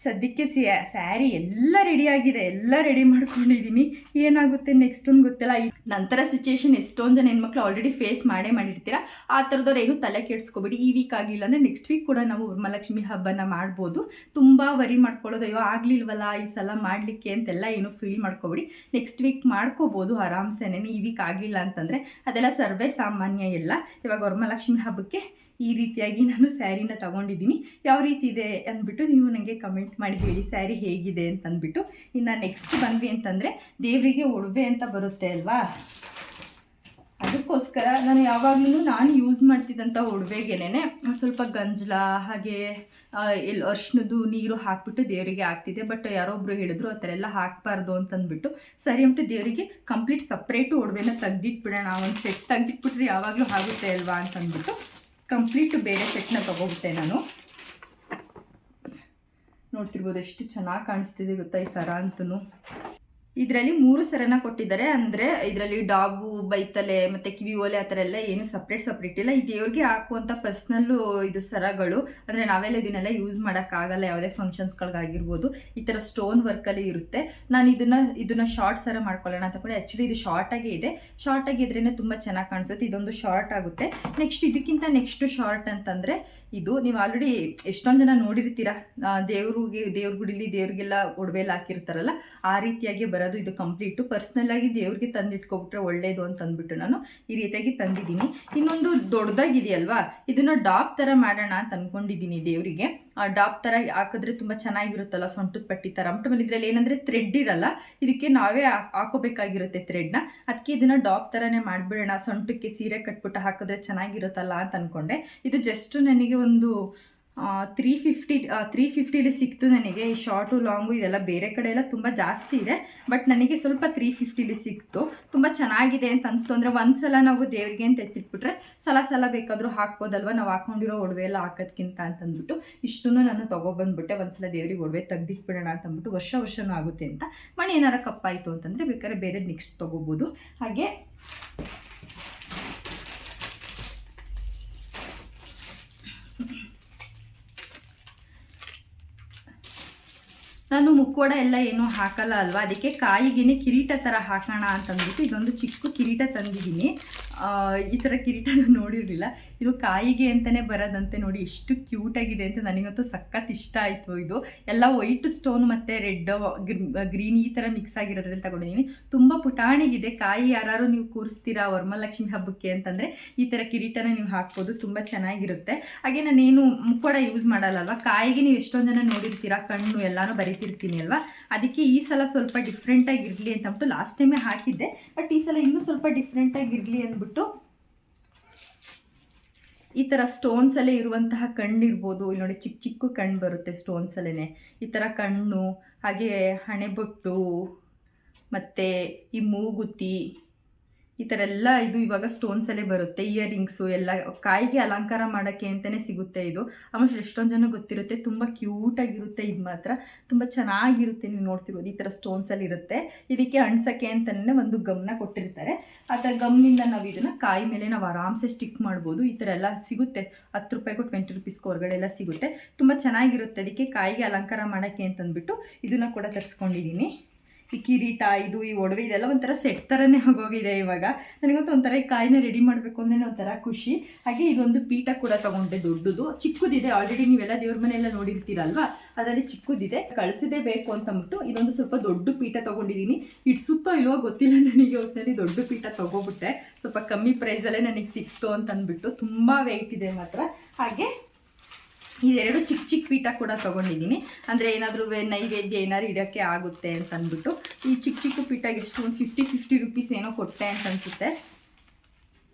ಸದ್ಯಕ್ಕೆ ಸಿ, ಸ್ಯಾರಿ ಎಲ್ಲ ರೆಡಿ ಆಗಿದೆ, ಎಲ್ಲ ರೆಡಿ ಮಾಡ್ಕೊಂಡಿದ್ದೀನಿ ಏನಾಗುತ್ತೆ ನೆಕ್ಸ್ಟ್ ಒಂದು ಗೊತ್ತಿಲ್ಲ. ನಂತರ ಸಿಚುಯೇಷನ್ ಎಷ್ಟೊಂದು ಜನ ಹೆಣ್ಮಕ್ಳು ಆಲ್ರೆಡಿ ಫೇಸ್ ಮಾಡೇ ಮಾಡಿರ್ತೀರ? ಆ ಥರದವ್ರು ಏನು ತಲೆ ಕೆಡಿಸ್ಕೋಬೇಡಿ. ಈ ವೀಕ್ ಆಗಲಿಲ್ಲ ಅಂದರೆ ನೆಕ್ಸ್ಟ್ ವೀಕ್ ಕೂಡ ನಾವು ವರಮಹಾಲಕ್ಷ್ಮಿ ಹಬ್ಬನ ಮಾಡ್ಬೋದು. ತುಂಬ ವರಿ ಮಾಡ್ಕೊಳ್ಳೋದು, ಅಯ್ಯೋ, ಆಗಲಿಲ್ವಲ್ಲ ಈ ಸಲ ಮಾಡಲಿಕ್ಕೆ? ಅಂತೆಲ್ಲ ಏನು ಫೀಲ್ ಮಾಡ್ಕೋಬೇಡಿ. ನೆಕ್ಸ್ಟ್ ವೀಕ್ ಮಾಡ್ಕೋಬೋದು ಆರಾಮ್ಸೆನೇ. ಈ ವೀಕ್ ಆಗಲಿಲ್ಲ ಅಂತಂದರೆ ಅದೆಲ್ಲ ಸರ್ವೇ ಸಾಮಾನ್ಯ ಎಲ್ಲ. ಇವಾಗ ವರಮಹಾಲಕ್ಷ್ಮಿ ಹಬ್ಬಕ್ಕೆ ಈ ರೀತಿಯಾಗಿ ನಾನು ಸ್ಯಾರಿನ ತಗೊಂಡಿದ್ದೀನಿ. ಯಾವ ರೀತಿ ಇದೆ ಅಂದ್ಬಿಟ್ಟು ನೀವು ನನಗೆ ಕಮೆಂಟ್ ಮಾಡಿ ಹೇಳಿ. ಸ್ಯಾರಿ ಹೇಗಿದೆ ಅಂತಂದ್ಬಿಟ್ಟು ಇನ್ನು ನೆಕ್ಸ್ಟ್ ಬಂದ್ವಿ ಅಂತಂದರೆ ದೇವರಿಗೆ ಒಡವೆ ಅಂತ ಬರುತ್ತೆ ಅಲ್ವಾ? ಅದಕ್ಕೋಸ್ಕರ ನಾನು ಯಾವಾಗಲೂ ನಾನು ಯೂಸ್ ಮಾಡ್ತಿದ್ದಂಥ ಒಡವೆಗೆನೇ ಸ್ವಲ್ಪ ಗಂಜಲ, ಹಾಗೆ ಎಲ್ಲಿ ಎಲ್ ಅರ್ಶಿನದು ನೀರು ಹಾಕ್ಬಿಟ್ಟು ದೇವರಿಗೆ ಹಾಕ್ತಿದ್ದೆ. ಬಟ್ ಯಾರೋ ಒಬ್ಬರು ಹೇಳಿದ್ರು ಆ ಥರ ಎಲ್ಲ ಹಾಕಬಾರ್ದು ಅಂತಂದ್ಬಿಟ್ಟು ಸರಿ ಅಂದ್ಬಿಟ್ಟು ದೇವರಿಗೆ ಕಂಪ್ಲೀಟ್ ಸಪ್ರೇಟು ಒಡವೆನ ತೆಗ್ದಿಟ್ಬಿಡೋಣ. ಒಂದು ಸೆಟ್ ತೆಗ್ದಿಟ್ಬಿಟ್ರೆ ಯಾವಾಗಲೂ ಆಗುತ್ತೆ ಅಲ್ವಾ ಅಂತಂದ್ಬಿಟ್ಟು ಕಂಪ್ಲೀಟ್ ಬೇರೆ ಸೆಟ್ನ ತಗೋಗುತ್ತೆ ನಾನು. ನೋಡ್ತಿರ್ಬೋದು ಎಷ್ಟು ಚೆನ್ನಾಗಿ ಕಾಣಿಸ್ತಿದೆ ಗೊತ್ತಾ ಈ ಸರ ಅಂತೂ ಇದರಲ್ಲಿ ಮೂರು ಸರನ ಕೊಟ್ಟಿದ್ದಾರೆ. ಅಂದ್ರೆ ಇದರಲ್ಲಿ ಡಾಬು, ಬೈತಲೆ, ಮತ್ತೆ ಕಿವಿ ಓಲೆ ಆ ಥರ ಎಲ್ಲ ಏನು ಸಪ್ರೇಟ್ ಸಪ್ರೇಟ್ ಇಲ್ಲ. ಈ ದೇವ್ರಿಗೆ ಹಾಕುವಂಥ ಪರ್ಸ್ನಲ್ಲು ಇದು ಸರಗಳು, ಅಂದರೆ ನಾವೆಲ್ಲ ಇದನ್ನೆಲ್ಲ ಯೂಸ್ ಮಾಡೋಕ್ಕಾಗಲ್ಲ. ಯಾವುದೇ ಫಂಕ್ಷನ್ಸ್ಗಳಿಗಾಗಿರ್ಬೋದು ಈ ಥರ ಸ್ಟೋನ್ ವರ್ಕಲ್ಲಿ ಇರುತ್ತೆ. ನಾನು ಇದನ್ನು ಇದನ್ನು ಶಾರ್ಟ್ ಸರ ಮಾಡ್ಕೊಳ್ಳೋಣ ಅಂತ ಕೂಡ ಆ್ಯಕ್ಚುಲಿ ಇದು ಶಾರ್ಟಾಗೇ ಇದೆ. ಶಾರ್ಟಾಗಿ ಇದ್ರೇ ತುಂಬ ಚೆನ್ನಾಗಿ ಕಾಣಿಸುತ್ತೆ. ಇದೊಂದು ಶಾರ್ಟ್ ಆಗುತ್ತೆ. ನೆಕ್ಸ್ಟ್ ಇದಕ್ಕಿಂತ ನೆಕ್ಸ್ಟ್ ಶಾರ್ಟ್ ಅಂತಂದರೆ ಇದು, ನೀವು ಆಲ್ರೆಡಿ ಎಷ್ಟೊಂದು ಜನ ನೋಡಿರ್ತೀರ? ದೇವ್ರಿಗೆ, ದೇವ್ರ ಗುಡಿಲಿ ದೇವ್ರಿಗೆಲ್ಲ ಒಡವೆಲ್ಲ ಹಾಕಿರ್ತಾರಲ್ಲ, ಆ ರೀತಿಯಾಗಿ ಬರೋದು ಇದು ಕಂಪ್ಲೀಟು ಪರ್ಸ್ನಲ್ ಆಗಿ ದೇವ್ರಿಗೆ ತಂದಿಟ್ಕೊಬಿಟ್ರೆ ಒಳ್ಳೇದು ಅಂತ ಅಂದ್ಬಿಟ್ಟು ನಾನು ಈ ರೀತಿಯಾಗಿ ತಂದಿದ್ದೀನಿ. ಇನ್ನೊಂದು ದೊಡ್ಡದಾಗಿದೆಯಲ್ವಾ? ಇದನ್ನ ಡಾಪ್ ಥರ ಮಾಡೋಣ ಅಂತ ಅನ್ಕೊಂಡಿದ್ದೀನಿ ದೇವರಿಗೆ. ಡಾಪ್ ಥರ ಹಾಕಿದ್ರೆ ತುಂಬ ಚೆನ್ನಾಗಿರುತ್ತಲ್ಲ, ಸೊಂಟದ ಪಟ್ಟಿ ಥರ. ಆಮೇಲೆ ಇದರಲ್ಲಿ ಏನಂದರೆ ಥ್ರೆಡ್ ಇರಲ್ಲ, ಇದಕ್ಕೆ ನಾವೇ ಹಾಕೋಬೇಕಾಗಿರುತ್ತೆ ಥ್ರೆಡ್ನ ಅದಕ್ಕೆ ಇದನ್ನ ಡಾಪ್ ಥರನೇ ಮಾಡಿಬಿಡೋಣ. ಸೊಂಟಕ್ಕೆ ಸೀರೆ ಕಟ್ಬಿಟ್ಟು ಹಾಕಿದ್ರೆ ಚೆನ್ನಾಗಿರುತ್ತಲ್ಲ ಅಂತ ಅಂದ್ಕೊಂಡೆ ಇದು ಜಸ್ಟ್ ನನಗೆ ಒಂದು ತ್ರೀ ಫಿಫ್ಟಿ ತ್ರೀ ಫಿಫ್ಟಿಲಿ ಸಿಕ್ತು ನನಗೆ. ಈ ಶಾರ್ಟು ಲಾಂಗು ಇದೆಲ್ಲ ಬೇರೆ ಕಡೆ ಎಲ್ಲ ತುಂಬ ಜಾಸ್ತಿ ಇದೆ. ಬಟ್ ನನಗೆ ಸ್ವಲ್ಪ ತ್ರೀ ಫಿಫ್ಟಿಲಿ ಸಿಕ್ತು. ತುಂಬ ಚೆನ್ನಾಗಿದೆ ಅಂತ ಅನಿಸ್ತು ಅಂದರೆ ಒಂದು ಸಲ ನಾವು ದೇವ್ರಿಗೆ ಅಂತ ಎತ್ತಿಟ್ಬಿಟ್ರೆ ಸಲ ಸಲ ಬೇಕಾದರೂ ಹಾಕ್ಬೋದಲ್ವ? ನಾವು ಹಾಕ್ಕೊಂಡಿರೋ ಒಡವೆ ಎಲ್ಲ ಹಾಕೋದ್ಕಿಂತ ಅಂತಂದ್ಬಿಟ್ಟು ಇಷ್ಟನ್ನು ನಾನು ತೊಗೊಬಂದ್ಬಿಟ್ಟೆ. ಒಂದ್ಸಲ ದೇವ್ರಿಗೆ ಒಡವೆ ತೆಗ್ದಿಟ್ಬಿಡೋಣ ಅಂತಂದ್ಬಿಟ್ಟು ವರ್ಷ ವರ್ಷನೂ ಆಗುತ್ತೆ ಅಂತ. ಮಣಿ ಏನಾರ ಕಪ್ಪಾಯಿತು ಅಂತಂದರೆ ಬೇಕಾದ್ರೆ ಬೇರೆ ನೆಕ್ಸ್ಟ್ ತೊಗೋಬೋದು. ಹಾಗೆ ನಾನು ಮುಕ್ಕೋಡ ಎಲ್ಲ ಏನೂ ಹಾಕಲ್ಲ ಅಲ್ವಾ? ಅದಕ್ಕೆ ಕಾಯಿಗೆ ಕಿರೀಟ ಥರ ಹಾಕೋಣ ಅಂತಂದ್ಬಿಟ್ಟು ಇದೊಂದು ಚಿಕ್ಕ ಕಿರೀಟ ತಂದಿದ್ದೀನಿ. ಈ ಥರ ಕಿರೀಟ ನಾನು ನೋಡಿರಲಿಲ್ಲ. ಇದು ಕಾಯಿಗೆ ಅಂತಲೇ ಬರೋದಂತೆ ನೋಡಿ ಎಷ್ಟು ಕ್ಯೂಟಾಗಿದೆ ಅಂತ ನನಗಂತೂ ಸಖತ್ ಇಷ್ಟ ಆಯಿತು ಇದು. ಎಲ್ಲ ವೈಟ್ ಸ್ಟೋನ್ ಮತ್ತು ರೆಡ್ ಗ್ರೀನ್ ಈ ಥರ ಮಿಕ್ಸ್ ಆಗಿರೋದ್ರಲ್ಲಿ ತಗೊಂಡಿದ್ದೀನಿ ತುಂಬ ಪುಟಾಣಿಗಿದೆ. ಕಾಯಿ ಯಾರು ನೀವು ಕೂರಿಸ್ತೀರಾ ವರಮಹಾಲಕ್ಷ್ಮಿ ಹಬ್ಬಕ್ಕೆ ಅಂತಂದರೆ ಈ ಥರ ಕಿರೀಟನ ನೀವು ಹಾಕ್ಬೋದು. ತುಂಬ ಚೆನ್ನಾಗಿರುತ್ತೆ. ಹಾಗೆ ನಾನೇನು ಮುಕ್ಕೋಡ ಯೂಸ್ ಮಾಡಲ್ಲಲ್ವ? ಕಾಯಿಗೆ ನೀವು ಎಷ್ಟೊಂದು ಜನ ನೋಡಿರ್ತೀರಾ? ಕಣ್ಣು ಎಲ್ಲಾನು ಬರಿತಿರ್ತೀನಿ ಅಲ್ವಾ? ಅದಕ್ಕೆ ಈ ಸಲ ಸ್ವಲ್ಪ ಡಿಫ್ರೆಂಟಾಗಿರಲಿ ಅಂತ ಅಂದ್ಬಿಟ್ಟು ಲಾಸ್ಟ್ ಟೈಮೇ ಹಾಕಿದ್ದೆ. ಬಟ್ ಈ ಸಲ ಇನ್ನೂ ಸ್ವಲ್ಪ ಡಿಫ್ರೆಂಟಾಗಿ ಇರಲಿ ಈ ಥರ ಸ್ಟೋನ್ಸಲ್ಲೇ ಇರುವಂತಹ ಕಣ್ಣಿರ್ಬೋದು. ಇಲ್ಲಿ ನೋಡಿ ಚಿಕ್ಕ ಚಿಕ್ಕ ಕಣ್ಣು ಬರುತ್ತೆ ಸ್ಟೋನ್ಸಲ್ಲೇ ಈ ಥರ ಕಣ್ಣು, ಹಾಗೆ ಹಣೆಬೊಟ್ಟು, ಮತ್ತು ಈ ಮೂಗುತಿ ಈ ಥರ ಎಲ್ಲ ಇದು ಇವಾಗ ಸ್ಟೋನ್ಸಲ್ಲೇ ಬರುತ್ತೆ ಇಯರಿಂಗ್ಸು ಎಲ್ಲ ಕಾಯಿಗೆ ಅಲಂಕಾರ ಮಾಡೋಕ್ಕೆ ಅಂತಲೇ ಸಿಗುತ್ತೆ ಇದು. ಆಲ್ಮೋಸ್ಟ್ ಎಷ್ಟೊಂದು ಜನ ಗೊತ್ತಿರುತ್ತೆ, ತುಂಬ ಕ್ಯೂಟಾಗಿರುತ್ತೆ ಇದು ಮಾತ್ರ. ತುಂಬ ಚೆನ್ನಾಗಿರುತ್ತೆ ನೀವು ನೋಡ್ತಿರ್ಬೋದು ಈ ಥರ ಸ್ಟೋನ್ಸಲ್ಲಿ ಇರುತ್ತೆ. ಇದಕ್ಕೆ ಅಣ್ಸೋಕ್ಕೆ ಅಂತಲೇ ಒಂದು ಗಮ್ನ ಕೊಟ್ಟಿರ್ತಾರೆ. ಆ ಥರ ಗಮ್ಮಿಂದ ನಾವು ಇದನ್ನು ಕಾಯಿ ಮೇಲೆ ನಾವು ಆರಾಮ್ಸೆ ಸ್ಟಿಕ್ ಮಾಡ್ಬೋದು. ಈ ಥರ ಎಲ್ಲ ಸಿಗುತ್ತೆ. ಹತ್ತು ರೂಪಾಯಿಗೂ ಟ್ವೆಂಟಿ ರುಪೀಸ್ಗೆ ಹೊರಗಡೆ ಎಲ್ಲ ಸಿಗುತ್ತೆ. ತುಂಬ ಚೆನ್ನಾಗಿರುತ್ತೆ, ಅದಕ್ಕೆ ಕಾಯಿಗೆ ಅಲಂಕಾರ ಮಾಡೋಕ್ಕೆ ಅಂತಂದ್ಬಿಟ್ಟು ಇದನ್ನು ಕೂಡ ತರಿಸ್ಕೊಂಡಿದ್ದೀನಿ ಕಿರೀಟ ಇದು ಈ ಒಡವೆ ಇದೆಲ್ಲ ಒಂಥರ ಸೆಟ್ ಥರನೇ ಆಗೋಗಿದೆ ಇವಾಗ. ನನಗಂತೂ ಒಂಥರ ಈ ಕಾಯಿನ ರೆಡಿ ಮಾಡಬೇಕು ಅಂದ್ರೆ ಒಂಥರ ಖುಷಿ. ಹಾಗೆ ಇದೊಂದು ಪೀಠ ಕೂಡ ತಗೊಂಡೆ ದೊಡ್ಡದು. ಚಿಕ್ಕದಿದೆ ಆಲ್ರೆಡಿ ನೀವೆಲ್ಲ ದೇವ್ರ ಮನೆಯೆಲ್ಲ ನೋಡಿರ್ತೀರಲ್ವಾ? ಅದರಲ್ಲಿ ಚಿಕ್ಕದಿದೆ ಕಳಿಸಿದೇ ಬೇಕು ಅಂತ ಅಂದ್ಬಿಟ್ಟು ಇದೊಂದು ಸ್ವಲ್ಪ ದೊಡ್ಡ ಪೀಠ ತಗೊಂಡಿದ್ದೀನಿ. ಇಡ್ಸುತ್ತೋ ಇಲ್ವೋ ಗೊತ್ತಿಲ್ಲ ನನಗೆ ಒಂದ್ಸರಿ ದೊಡ್ಡ ಪೀಠ ತಗೋಬಿಟ್ಟೆ. ಸ್ವಲ್ಪ ಕಮ್ಮಿ ಪ್ರೈಸಲ್ಲೇ ನನಗೆ ಸಿಕ್ತು ಅಂತ ಅಂದ್ಬಿಟ್ಟು ತುಂಬ ವೆಯ್ಟ್ ಇದೆ ಮಾತ್ರ. ಹಾಗೆ ಇದೆರಡು ಚಿಕ್ಕ ಚಿಕ್ಕ ಪೀಠ ಕೂಡ ತೊಗೊಂಡಿದ್ದೀನಿ. ಅಂದರೆ ಏನಾದರೂ ನೈವೇದ್ಯ ಏನಾದ್ರು ಇಡೋಕ್ಕೆ ಆಗುತ್ತೆ ಅಂತ ಅಂದ್ಬಿಟ್ಟು, ಈ ಚಿಕ್ಕ ಚಿಕ್ಕ ಪೀಠಗೆ ಎಷ್ಟು ಒಂದು ಫಿಫ್ಟಿ ಫಿಫ್ಟಿ ರುಪೀಸ್ ಏನೋ ಕೊಟ್ಟೆ ಅಂತ ಅನಿಸುತ್ತೆ.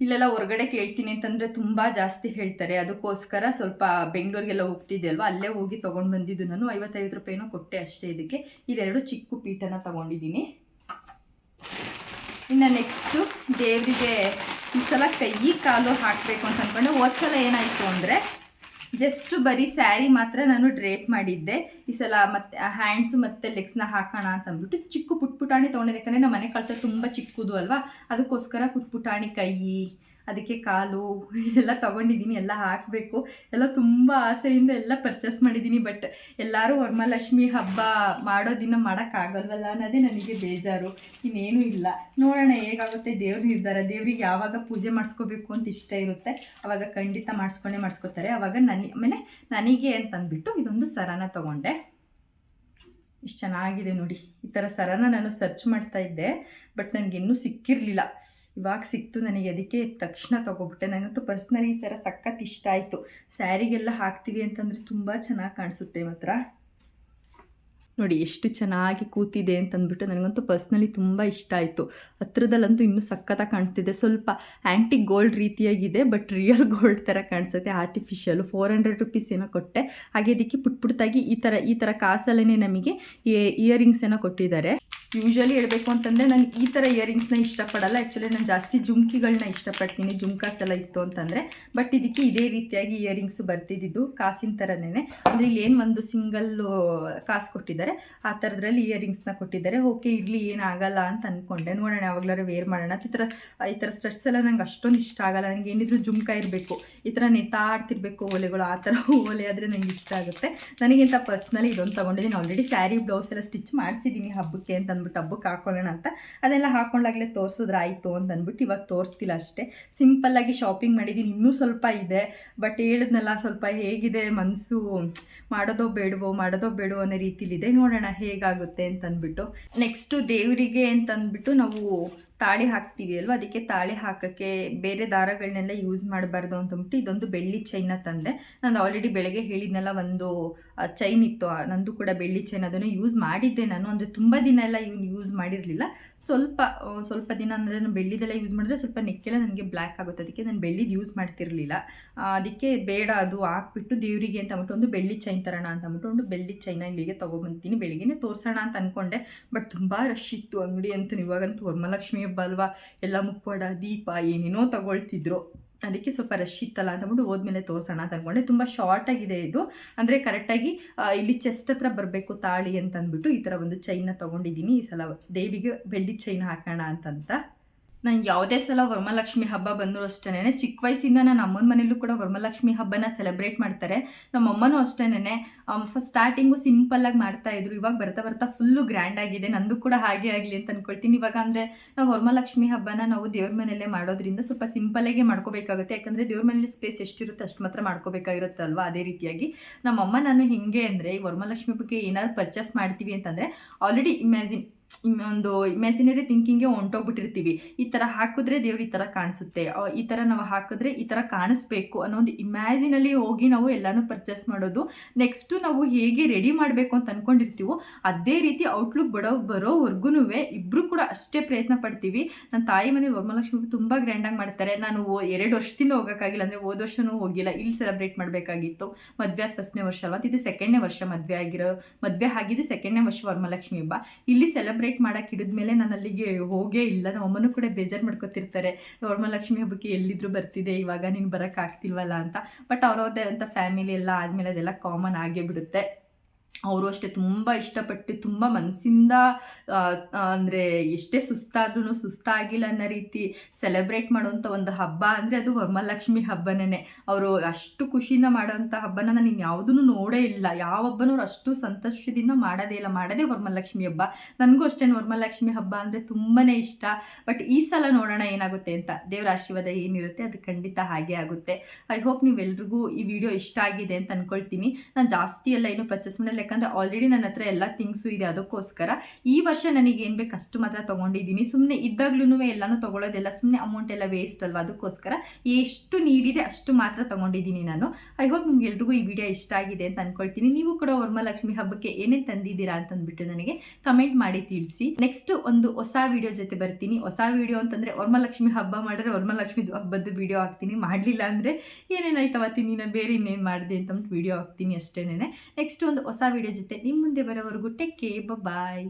ಇಲ್ಲೆಲ್ಲ ಹೊರಗಡೆ ಕೇಳ್ತೀನಿ ಅಂತಂದರೆ ತುಂಬ ಜಾಸ್ತಿ ಹೇಳ್ತಾರೆ. ಅದಕ್ಕೋಸ್ಕರ ಸ್ವಲ್ಪ ಬೆಂಗಳೂರಿಗೆಲ್ಲ ಹೋಗ್ತಿದ್ದೆ ಅಲ್ವಾ ಅಲ್ಲೇ ಹೋಗಿ ತೊಗೊಂಡು ಬಂದಿದ್ದು ನಾನು. ಐವತ್ತೈದು ರೂಪಾಯಿನೂ ಕೊಟ್ಟೆ ಅಷ್ಟೇ ಇದಕ್ಕೆ. ಇದೆರಡು ಚಿಕ್ಕ ಪೀಠನ ತೊಗೊಂಡಿದ್ದೀನಿ. ಇನ್ನು ನೆಕ್ಸ್ಟು ದೇವರಿಗೆ ಈ ಸಲ ಕೈ, ಕಾಲು ಹಾಕಬೇಕು ಅಂತ ಅಂದ್ಕೊಂಡೆ ಹೋದ ಸಲ ಏನಾಯಿತು ಅಂದರೆ ಜಸ್ಟ್ ಬರೀ ಸ್ಯಾರಿ ಮಾತ್ರ ನಾನು ಡ್ರೇಪ್ ಮಾಡಿದ್ದೆ. ಈ ಸಲ ಮತ್ತೆ ಹ್ಯಾಂಡ್ಸು ಮತ್ತು ಲೆಗ್ಸ್ನ ಹಾಕೋಣ ಅಂತ ಅಂದ್ಬಿಟ್ಟು ಚಿಕ್ಕ ಪುಟ್ ಪುಟಾಣಿ ತೊಗೊಂಡಿದ್ದೆ. ಯಾಕಂದರೆ ನಮ್ಮ ಮನೆ ಕಳ್ಸೋದು ತುಂಬ ಚಿಕ್ಕದು ಅಲ್ವಾ? ಅದಕ್ಕೋಸ್ಕರ ಪುಟ್ ಪುಟಾಣಿ ಕೈ ಅದಕ್ಕೆ ಕಾಲು ಎಲ್ಲ ತೊಗೊಂಡಿದ್ದೀನಿ, ಎಲ್ಲ ಹಾಕಬೇಕು. ಎಲ್ಲ ತುಂಬ ಆಸೆಯಿಂದ ಎಲ್ಲ ಪರ್ಚೇಸ್ ಮಾಡಿದ್ದೀನಿ ಬಟ್ ಎಲ್ಲರೂ ವರಮಹಾಲಕ್ಷ್ಮಿ ಹಬ್ಬ ಮಾಡೋ ದಿನ ಮಾಡೋಕ್ಕಾಗಲ್ವಲ್ಲ ಅನ್ನೋದೇ ನನಗೆ ಬೇಜಾರು. ಇನ್ನೇನು ಇಲ್ಲ. ನೋಡೋಣ ಹೇಗಾಗುತ್ತೆ. ದೇವ್ರ ನಿರ್ಧಾರ, ದೇವ್ರಿಗೆ ಯಾವಾಗ ಪೂಜೆ ಮಾಡಿಸ್ಕೋಬೇಕು ಅಂತ ಇಷ್ಟ ಇರುತ್ತೆ, ಅವಾಗ ಖಂಡಿತ ಮಾಡಿಸ್ಕೊಂಡೇ ಮಾಡಿಸ್ಕೋತಾರೆ. ಅವಾಗ ನನಗೆ ಆಮೇಲೆ ನನಗೆ ಅಂತಂದ್ಬಿಟ್ಟು ಇದೊಂದು ಸರನ ತೊಗೊಂಡೆ. ಇಷ್ಟು ಚೆನ್ನಾಗಿದೆ ನೋಡಿ. ಈ ಥರ ಸರನ ನಾನು ಸರ್ಚ್ ಮಾಡ್ತಾ ಇದ್ದೆ ಬಟ್ ನನಗಿನ್ನೂ ಸಿಕ್ಕಿರಲಿಲ್ಲ. ಇವಾಗ ಸಿಕ್ತು ನನಗೆ, ಅದಕ್ಕೆ ತಕ್ಷಣ ತೊಗೊಬಿಟ್ಟೆ. ನನಗಂತೂ ಪರ್ಸ್ನಲಿ ಈ ಸರ ಸಖತ್ ಇಷ್ಟ ಆಯಿತು. ಸ್ಯಾರಿಗೆಲ್ಲ ಹಾಕ್ತೀವಿ ಅಂತಂದರೆ ತುಂಬ ಚೆನ್ನಾಗಿ ಕಾಣಿಸುತ್ತೆ ಮಾತ್ರ. ನೋಡಿ ಎಷ್ಟು ಚೆನ್ನಾಗಿ ಕೂತಿದೆ ಅಂತಂದ್ಬಿಟ್ಟು ನನಗಂತೂ ಪರ್ಸ್ನಲಿ ತುಂಬ ಇಷ್ಟ ಆಯಿತು. ಹತ್ರದಲ್ಲಂತೂ ಇನ್ನೂ ಸಖತ್ತಾಗಿ ಕಾಣಿಸ್ತಿದೆ. ಸ್ವಲ್ಪ ಆ್ಯಂಟಿಕ್ ಗೋಲ್ಡ್ ರೀತಿಯಾಗಿದೆ ಬಟ್ ರಿಯಲ್ ಗೋಲ್ಡ್ ಥರ ಕಾಣಿಸುತ್ತೆ. ಆರ್ಟಿಫಿಷಿಯಲು ಫೋರ್ ಹಂಡ್ರೆಡ್ ರುಪೀಸ್ ಏನೋ ಕೊಟ್ಟೆ. ಹಾಗೆ ಇದಕ್ಕೆ ಪುಟ್ ಪುಟ್ಟಾಗಿ ಈ ಥರ ಈ ಥರ ಕಾಸಲ್ಲೇ ನಮಗೆ ಇಯರಿಂಗ್ಸ್ ಏನೋ ಕೊಟ್ಟಿದ್ದಾರೆ. ಯೂಶ್ವಲಿ ಹೇಳಬೇಕು ಅಂತಂದರೆ ನಾನು ಈ ಥರ ಇಯರಿಂಗ್ಸ್ನ ಇಷ್ಟಪಡಲ್ಲ. ಆ್ಯಕ್ಚುಲಿ ನಾನು ಜಾಸ್ತಿ ಜುಮ್ಕಿಗಳನ್ನ ಇಷ್ಟಪಡ್ತೀನಿ. ಜುಮ್ಕಾಸ್ ಎಲ್ಲ ಇತ್ತು ಅಂತಂದರೆ. ಬಟ್ ಇದಕ್ಕೆ ಇದೇ ರೀತಿಯಾಗಿ ಇಯರಿಂಗ್ಸ್ ಬರ್ತಿದ್ದು ಕಾಸಿನ ಥರನೇ ಅಂದರೆ ಇಲ್ಲಿ ಏನು ಒಂದು ಸಿಂಗಲ್ಲು ಕಾಸು ಕೊಟ್ಟಿದ್ದಾರೆ. ಆ ಥರದ್ರಲ್ಲಿ ಇಯರಿಂಗ್ಸ್ನ ಕೊಟ್ಟಿದ್ದಾರೆ. ಓಕೆ ಇರಲಿ ಏನಾಗಲ್ಲ ಅಂತ ಅಂದ್ಕೊಂಡೆ ನೋಡೋಣ ಯಾವಾಗಲಾರು ವೇರ್ ಮಾಡೋಣ. ಈ ಥರ ಈ ಥರ ಸ್ಟಡ್ಸ್ ಎಲ್ಲ ನಂಗೆ ಅಷ್ಟೊಂದು ಇಷ್ಟ ಆಗಲ್ಲ. ನನಗೆ ಏನಿದ್ರು ಜುಮ್ಕ ಇರಬೇಕು. ಈ ಥರ ನೆಟ್ಟಾಡ್ತಿರ್ಬೇಕು ಓಲೆಗಳು. ಆ ಥರ ಓಲೆ ಆದರೆ ನನಗೆ ಇಷ್ಟ ಆಗುತ್ತೆ. ನನಗಿಂತ ಪರ್ಸ್ನಲಿ ಇದೊಂದು ತೊಗೊಂಡಿದ್ದೀನಿ. ಆಲ್ರೆಡಿ ಸ್ಯಾರಿ ಬ್ಲೌಸ್ ಎಲ್ಲ ಸ್ಟಿಚ್ ಮಾಡಿಸಿದ್ದೀನಿ ಹಬ್ಬಕ್ಕೆ ಅಂತ ಅಂದ್ಬಿಟ್ಟು ಹಬ್ಬಕ್ಕೆ ಹಾಕೊಳ್ಳೋಣ ಅಂತ. ಅದೆಲ್ಲ ಹಾಕೊಂಡಾಗಲೇ ತೋರಿಸಿದ್ರೆ ಆಯಿತು ಅಂತ ಅಂದ್ಬಿಟ್ಟು ಇವಾಗ ತೋರಿಸ್ತಿಲ್ಲ ಅಷ್ಟೇ. ಸಿಂಪಲ್ಲಾಗಿ ಶಾಪಿಂಗ್ ಮಾಡಿದ್ದೀನಿ. ಇನ್ನೂ ಸ್ವಲ್ಪ ಇದೆ. ಬಟ್ ಹೇಳಿದ್ನಲ್ಲ ಸ್ವಲ್ಪ ಹೇಗಿದೆ ಮನಸ್ಸು ಮಾಡೋದೋ ಬೇಡವೋ ಮಾಡೋದೋ ಬೇಡವೋ ಅನ್ನೋ ರೀತಿಲಿದೆ. ನೋಡೋಣ ಹೇಗಾಗುತ್ತೆ ಅಂತಂದ್ಬಿಟ್ಟು. ನೆಕ್ಸ್ಟು ದೇವರಿಗೆ ಅಂತಂದ್ಬಿಟ್ಟು ನಾವು ತಾಳಿ ಹಾಕ್ತೀವಿ ಅಲ್ವಾ ಅದಕ್ಕೆ ತಾಳಿ ಹಾಕೋಕ್ಕೆ ಬೇರೆ ದಾರಗಳನ್ನೆಲ್ಲ ಯೂಸ್ ಮಾಡಬಾರ್ದು ಅಂತಂದ್ಬಿಟ್ಟು ಇದೊಂದು ಬೆಳ್ಳಿ ಚೈನ ತಂದೆ. ನಾನು ಆಲ್ರೆಡಿ ಬೆಳಗ್ಗೆ ಹೇಳಿದ್ನೆಲ್ಲ ಒಂದು ಚೈನ್ ಇತ್ತು. ನಂದು ಕೂಡ ಬೆಳ್ಳಿ ಚೈನ್ ಅದನ್ನು ಯೂಸ್ ಮಾಡಿದ್ದೆ ನಾನು. ಅಂದರೆ ತುಂಬ ದಿನ ಎಲ್ಲ ಇವ್ನು ಯೂಸ್ ಮಾಡಿರಲಿಲ್ಲ. ಸ್ವಲ್ಪ ಸ್ವಲ್ಪ ದಿನ ಅಂದರೆ ನಾನು ಬೆಳ್ಳಿದೆಲ್ಲ ಯೂಸ್ ಮಾಡಿದ್ರೆ ಸ್ವಲ್ಪ ನೆಕ್ಕೆಲ್ಲ ನನಗೆ ಬ್ಲ್ಯಾಕ್ ಆಗುತ್ತೆ. ಅದಕ್ಕೆ ನಾನು ಬೆಳ್ಳಿದು ಯೂಸ್ ಮಾಡ್ತಿರಲಿಲ್ಲ. ಅದಕ್ಕೆ ಬೇಡ, ಅದು ಹಾಕ್ಬಿಟ್ಟು ದೇವರಿಗೆ ಅಂತ ಅಂದ್ಬಿಟ್ಟು ಒಂದು ಬೆಳ್ಳಿ ಚೈನ್ ತರೋಣ ಅಂತ ಅಂದ್ಬಿಟ್ಟು ಒಂದು ಬೆಳ್ಳಿ ಚೈನ ಇಲ್ಲಿಗೆ ತೊಗೊಬಂತೀನಿ. ಬೆಳಿಗ್ಗೆನೇ ತೋರಿಸೋಣ ಅಂತ ಅಂದ್ಕೊಂಡೆ ಬಟ್ ತುಂಬ ರಶ್ ಇತ್ತು. ಅಂಗಡಿ ಅಂತೂ ಇವಾಗಂತೂ ವರಮಹಾಲಕ್ಷ್ಮಿ ಹಬ್ಬ ಎಲ್ಲ ಮುಖವಾಡ ದೀಪ ಏನೇನೋ ತಗೊಳ್ತಿದ್ರು. ಅದಕ್ಕೆ ಸ್ವಲ್ಪ ರಶ್ ಇತ್ತಲ್ಲ ಅಂತಂದ್ಬಿಟ್ಟು ಹೋದ್ಮೇಲೆ ತೋರಿಸೋಣ ಅಂತ ಅಂದ್ಕೊಂಡೆ ತುಂಬ ಶಾರ್ಟ್ ಆಗಿದೆ ಇದು. ಅಂದರೆ ಕರೆಕ್ಟಾಗಿ ಇಲ್ಲಿ ಚೆಸ್ಟ್ ಹತ್ರ ಬರಬೇಕು ತಾಳಿ ಅಂತ ಅಂದ್ಬಿಟ್ಟು ಈ ಥರ ಒಂದು ಚೈನ್ನ ತೊಗೊಂಡಿದ್ದೀನಿ. ಈ ಸಲ ದೇವಿಗೆ ಬೆಳ್ಳಿ ಚೈನ್ ಹಾಕೋಣ ಅಂತಂತ. ನಾನು ಯಾವುದೇ ಸಲ ವರಮಹಾಲಕ್ಷ್ಮಿ ಹಬ್ಬ ಬಂದರೂ ಅಷ್ಟೇ ಚಿಕ್ಕ ವಯಸ್ಸಿಂದ ನನ್ನ ಅಮ್ಮನ ಮನೇಲೂ ಕೂಡ ವರಮಹಾಲಕ್ಷ್ಮಿ ಹಬ್ಬನ ಸೆಲೆಬ್ರೇಟ್ ಮಾಡ್ತಾರೆ. ನಮ್ಮ ಅಮ್ಮನೂ ಫಸ್ಟ್ ಸ್ಟಾರ್ಟಿಂಗು ಸಿಂಪಲ್ಲಾಗಿ ಮಾಡ್ತಾ ಇದ್ರು. ಇವಾಗ ಬರ್ತಾ ಬರ್ತಾ ಫುಲ್ಲು ಗ್ರ್ಯಾಂಡ್ ಆಗಿದೆ. ನಂದು ಕೂಡ ಹಾಗೆ ಆಗಲಿ ಅಂತ ಅಂದ್ಕೊಳ್ತೀನಿ ಇವಾಗ ಅಂದರೆ ನಾವು ವರಮಹಾಲಕ್ಷ್ಮಿ ಹಬ್ಬನ ನಾವು ದೇವ್ರ ಮನೆಯಲ್ಲೇ ಮಾಡೋದ್ರಿಂದ ಸ್ವಲ್ಪ ಸಿಂಪಲ್ಲಾಗೆ ಮಾಡ್ಕೋಬೇಕಾಗುತ್ತೆ. ಯಾಕಂದರೆ ದೇವ್ರ ಮನೇಲಿ ಸ್ಪೇಸ್ ಎಷ್ಟಿರುತ್ತೆ ಅಷ್ಟು ಮಾತ್ರ ಮಾಡ್ಕೋಬೇಕಾಗಿರುತ್ತಲ್ವ ಅದೇ ರೀತಿಯಾಗಿ. ನಮ್ಮಮ್ಮ ನಾನು ಹಿಂಗೆ ಅಂದರೆ ಈ ವರಮಹಾಲಕ್ಷ್ಮಿ ಬಗ್ಗೆ ಏನಾದ್ರು ಪರ್ಚೇಸ್ ಮಾಡ್ತೀವಿ ಅಂತಂದರೆ ಆಲ್ರೆಡಿ ಇಮ್ಯಾಜಿನ್ ಒಂದು ಇಮ್ಯಾಜಿನರಿ ಥಿಂಕಿಂಗ್ಗೆ ಹೊಂಟೋಗ್ಬಿಟ್ಟಿರ್ತೀವಿ. ಈ ಥರ ಹಾಕಿದ್ರೆ ದೇವ್ರು ಈ ಥರ ಕಾಣಿಸುತ್ತೆ. ಈ ಥರ ನಾವು ಹಾಕಿದ್ರೆ ಈ ಥರ ಕಾಣಿಸ್ಬೇಕು ಅನ್ನೋ ಒಂದು ಇಮ್ಯಾಜಿನಲ್ಲಿ ಹೋಗಿ ನಾವು ಎಲ್ಲನೂ ಪರ್ಚೇಸ್ ಮಾಡೋದು. ನೆಕ್ಸ್ಟು ನಾವು ಹೇಗೆ ರೆಡಿ ಮಾಡಬೇಕು ಅಂತ ಅಂದ್ಕೊಂಡಿರ್ತೀವೋ ಅದೇ ರೀತಿ ಔಟ್ಲುಕ್ ಬಡೋ ಬರೋವರೆಗೂ ಇಬ್ಬರು ಕೂಡ ಅಷ್ಟೇ ಪ್ರಯತ್ನ ಪಡ್ತೀವಿ. ನನ್ನ ತಾಯಿ ಮನೆ ವರಮಹಾಲಕ್ಷ್ಮಿ ತುಂಬ ಗ್ರ್ಯಾಂಡಾಗಿ ಮಾಡ್ತಾರೆ. ನಾನು ಎರಡು ವರ್ಷದಿಂದ ಹೋಗೋಕ್ಕಾಗಿಲ್ಲ, ಅಂದರೆ ಹೋದ ವರ್ಷನೂ ಹೋಗಿಲ್ಲ. ಇಲ್ಲಿ ಸೆಲೆಬ್ರೇಟ್ ಮಾಡಬೇಕಾಗಿತ್ತು. ಮದುವೆ ಆದ ಫಸ್ಟ್ನೇ ವರ್ಷ ಅಲ್ವಾ? ಇದು ಸೆಕೆಂಡ್ನೇ ವರ್ಷ ಮದುವೆ ಆಗಿರೋ, ಮದುವೆ ಆಗಿದ್ದು ಸೆಕೆಂಡ್ನೇ ವರ್ಷ ವರಮಹಾಲಕ್ಷ್ಮಿ ಹಬ್ಬ. ಇಲ್ಲಿ ಸೆಲೆಬ್ರೇಟ್ ಮಾಡಕ್ಕೆ ಹಿಡಿದ್ಮೇಲೆ ನಾನು ಅಲ್ಲಿಗೆ ಹೋಗೇ ಇಲ್ಲ. ನಮ್ಮ ಅಮ್ಮನೂ ಕೂಡ ಬೇಜಾರು ಮಾಡ್ಕೊತಿರ್ತಾರೆ. ವರಮಹಾಲಕ್ಷ್ಮಿ ಹಬ್ಬಕ್ಕೆ ಎಲ್ಲಿದ್ರು ಬರ್ತಿದೆ, ಇವಾಗ ನೀನು ಬರೋಕ್ಕಾಗ್ತಿಲ್ವಲ್ಲ ಅಂತ. ಬಟ್ ಅವ್ರವ್ರದ್ದೇ ಅಂತ ಫ್ಯಾಮಿಲಿ ಎಲ್ಲ ಆದಮೇಲೆ ಅದೆಲ್ಲ ಕಾಮನ್ ಆಗೇ ಬಿಡುತ್ತೆ. ಅವರು ಅಷ್ಟೇ ತುಂಬ ಇಷ್ಟಪಟ್ಟು ತುಂಬ ಮನಸ್ಸಿಂದ ಅಂದರೆ ಎಷ್ಟೇ ಸುಸ್ತಾದ್ರೂ ಸುಸ್ತಾಗಿಲ್ಲ ಅನ್ನೋ ರೀತಿ ಸೆಲೆಬ್ರೇಟ್ ಮಾಡುವಂಥ ಒಂದು ಹಬ್ಬ ಅಂದರೆ ಅದು ವರಮಹಾಲಕ್ಷ್ಮಿ ಹಬ್ಬನೇ ಅವರು ಅಷ್ಟು ಖುಷಿಯಿಂದ ಮಾಡೋಂಥ ಹಬ್ಬನ ನಾನು ಯಾವುದೂ ನೋಡೇ ಇಲ್ಲ. ಯಾವ ಹಬ್ಬನೂ ಅವ್ರು ಅಷ್ಟು ಸಂತೋಷದಿಂದ ಮಾಡೋದೇ ಇಲ್ಲ. ಮಾಡೋದೇ ವರಮಹಾಲಕ್ಷ್ಮಿ ಹಬ್ಬ. ನನಗೂ ಅಷ್ಟೇ ವರಮಹಾಲಕ್ಷ್ಮಿ ಹಬ್ಬ ಅಂದರೆ ತುಂಬಾ ಇಷ್ಟ. ಬಟ್ ಈ ಸಲ ನೋಡೋಣ ಏನಾಗುತ್ತೆ ಅಂತ ದೇವರ ಆಶೀರ್ವಾದ ಏನಿರುತ್ತೆ ಅದು ಖಂಡಿತ ಹಾಗೆ ಆಗುತ್ತೆ. ಐ ಹೋಪ್ ನೀವೆಲ್ರಿಗೂ ಈ ವಿಡಿಯೋ ಇಷ್ಟ ಆಗಿದೆ ಅಂತ ಅಂದ್ಕೊಳ್ತೀನಿ ನಾನು ಜಾಸ್ತಿ ಎಲ್ಲ ಏನು ಪರ್ಚೇಸ್ ಮಾಡಲ್ಲ ಆಲ್ರೆಡಿ ನನ್ನ ಹತ್ರ ಎಲ್ಲ ಥಿಂಗ್ಸು ಇದೆ ಅದಕ್ಕೋಸ್ಕರ. ಈ ವರ್ಷ ನನಗೆ ಏನು ಬೇಕು ಅಷ್ಟು ಮಾತ್ರ ತೊಗೊಂಡಿದ್ದೀನಿ. ಸುಮ್ಮನೆ ಇದ್ದಾಗ್ಲೂ ಎಲ್ಲನೂ ತಗೊಳ್ಳೋದೆಲ್ಲ ಸುಮ್ಮನೆ ಅಮೌಂಟ್ ಎಲ್ಲ ವೇಸ್ಟ್ ಅಲ್ವಾ ಅದಕ್ಕೋಸ್ಕರ. ಎಷ್ಟು ನೀಡಿದೆ ಅಷ್ಟು ಮಾತ್ರ ತೊಗೊಂಡಿದ್ದೀನಿ ನಾನು. ಐ ಹೋಪ್ ನಿಮ್ಗೆ ಎಲ್ರಿಗೂ ಈ ವಿಡಿಯೋ ಇಷ್ಟ ಆಗಿದೆ ಅಂತ ಅನ್ಕೊಳ್ತೀನಿ. ನೀವು ಕೂಡ ವರ್ಮಲಕ್ಷ್ಮಿ ಹಬ್ಬಕ್ಕೆ ಏನೇನು ತಂದಿದ್ದೀರಾ ಅಂತಂದ್ಬಿಟ್ಟು ನನಗೆ ಕಮೆಂಟ್ ಮಾಡಿ ತಿಳಿಸಿ. ನೆಕ್ಸ್ಟ್ ಒಂದು ಹೊಸ ವಿಡಿಯೋ ಜೊತೆ ಬರ್ತೀನಿ. ಹೊಸ ವಿಡಿಯೋ ಅಂತಂದರೆ ವರ್ಮಲಕ್ಷ್ಮಿ ಹಬ್ಬ ಮಾಡಿದ್ರೆ ವರ್ಮಲಕ್ಷ್ಮಿ ಹಬ್ಬದ ವಿಡಿಯೋ ಹಾಕ್ತೀನಿ. ಮಾಡಲಿಲ್ಲ ಅಂದರೆ ಏನೇನಾಯ್ತು ಅವತ್ತಿನ ದಿನ? ಬೇರೆ ಇನ್ನೇನು ಮಾಡಿದೆ ಅಂತ ವಿಡಿಯೋ ಹಾಕ್ತೀನಿ ಅಷ್ಟೇನೆ ನೆಕ್ಸ್ಟ್ ಒಂದು ಹೊಸ ವಿಡಿಯೋ ಜೊತೆ ನಿಮ್ಮ ಮುಂದೆ ಬರೋವರೆಗೂ ಟೆಕ್ ಬಾಯ್